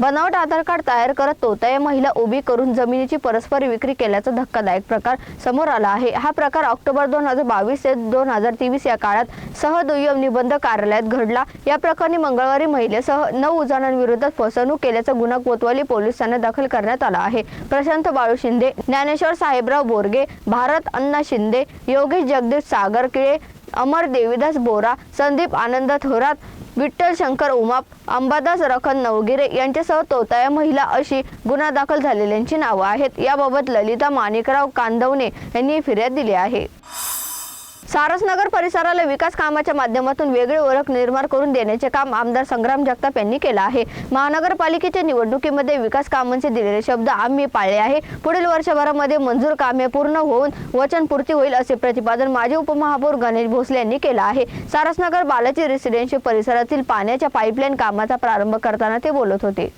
बनावट आधार कार्ड तयार करत तोताय महिला उभी करून जमिनीची परस्पर विक्री केल्याचा धक्कादायक प्रकार समोर आला आहे. हा प्रकार ऑक्टोबर दोन हजार बावीस ते दोन हजार तेवीस या काळात सहदुय्यम निबंध कार्यालयात घडला. या प्रकरणी मंगळवारी महिलेसह नऊ जणांविरोधात फसवणूक केल्याचा गुन्हा कोतवाली पोलीस ठाण्यात दाखल करण्यात आला आहे. प्रशांत बाळू शिंदे ज्ञानेश्वर साहेबराव बोरगे भारत अण्णा शिंदे योगेश जगदीश सागर किळे अमर देवीदास बोरा संदीप आनंद थोरात विठ्ठल शंकर उमाप अंबादास रखन नवगिरे यांच्यासह तोताया महिला अशी गुन्हा दाखल झालेल्यांची नावं आहेत. याबाबत ललिता माणिकराव कांदवणे यांनी फिर्याद दिली आहे. सारसनगर परिसराला विकास कामाच्या माध्यमातून वेगळी ओळख निर्माण करून देण्याचे काम आमदार संग्राम जगताप यांनी केलं आहे. महानगरपालिकेच्या निवडणुकीमध्ये विकास कामांचे दिलेले शब्द आम्ही पाळले आहे. पुढील वर्षभरामध्ये मंजूर कामे पूर्ण होऊन वचनपूर्ती होईल असे प्रतिपादन माजी उपमहापौर गणेश भोसले यांनी केलं आहे. सारसनगर बालाजी रेसिडेन्शियल परिसरातील पाण्याच्या पाईपलाईन कामाचा प्रारंभ करताना ते बोलत होते.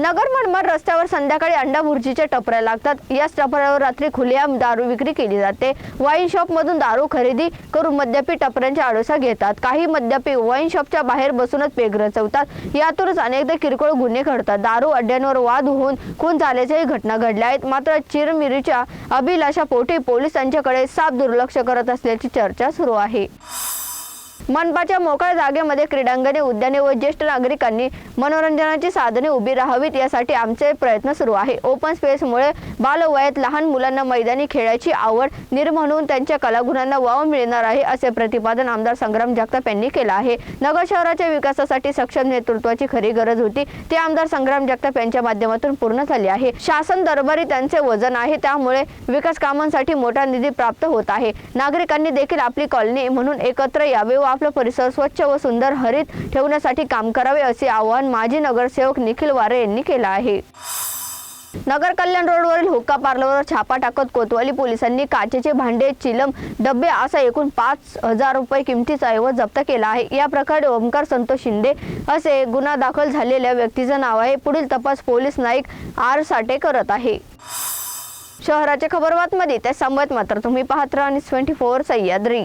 नगर मनमाड रस्त्यावर संध्याकाळी अंडा भुर्जीच्या टपऱ्या लागतात. याच टपऱ्यावर रात्री खुलेआम दारू विक्री केली जाते. वाईन शॉप मधून दारू खरेदी करून मद्यपी टपऱ्यांच्या आडोसा घेतात. काही मद्यपी वाईन शॉपच्या बाहेर बसूनच पेग रचवतात. यातूनच अनेकदा किरकोळ गुन्हे घडतात. दारू अड्ड्यांवर वाद होऊन खून झाल्याच्याही घटना घडल्या आहेत. मात्र चिरमिरीच्या अभिलाषा पोटी पोलिसांच्याकडे साफ दुर्लक्ष करत असल्याची चर्चा सुरू आहे. मनपाच्या मोकळ्या जागेमध्ये क्रीडांगणे उद्याने व ज्येष्ठ नागरिकांनी मनोरंजनाची साधने उभी राहावीत यासाठी आमचे प्रयत्न सुरू आहे. ओपन स्पेसमुळे बालवयात लहान मुलांना मैदानी खेळाची आवड निर्माण होऊन त्यांच्या कलागुणांना वाव मिळणार आहे असे प्रतिपादन आमदार संग्राम जगताप यांनी केलं आहे. नगर शहराच्या विकासासाठी सक्षम नेतृत्वाची खरी गरज होती. ते आमदार संग्राम जगताप यांच्या माध्यमातून पूर्ण झाले आहे. शासन दरबारी त्यांचे वजन आहे त्यामुळे विकास कामांसाठी मोठा निधी प्राप्त होत आहे. नागरिकांनी देखील आपली कॉलनी म्हणून एकत्र यावे व आपला परिसर स्वच्छ व सुंदर हरित ठेवण्यासाठी काम करावे असे आवाहन माजी नगरसेवक निखिल वारे यांनी केलं आहे. नगर कल्याण रोडवरील हुक्का पार्लरवर छापा टाकत कोतवाली पोलिसांनी काचेचे भांडे चिलम डबे असा एकूण पाच हजार रुपये किमतीचा ऐवज जप्त केला आहे. या प्रकारे ओमकार संतोष शिंदे असे गुन्हा दाखल झालेल्या व्यक्तीचं नाव आहे. पुढील तपास पोलीस नाईक आर साठे करत आहे. शहराच्या खबरबातमध्ये त्या संबंध मात्र तुम्ही पाहत राहा आणि ट्वेंटी फोर सह्याद्री.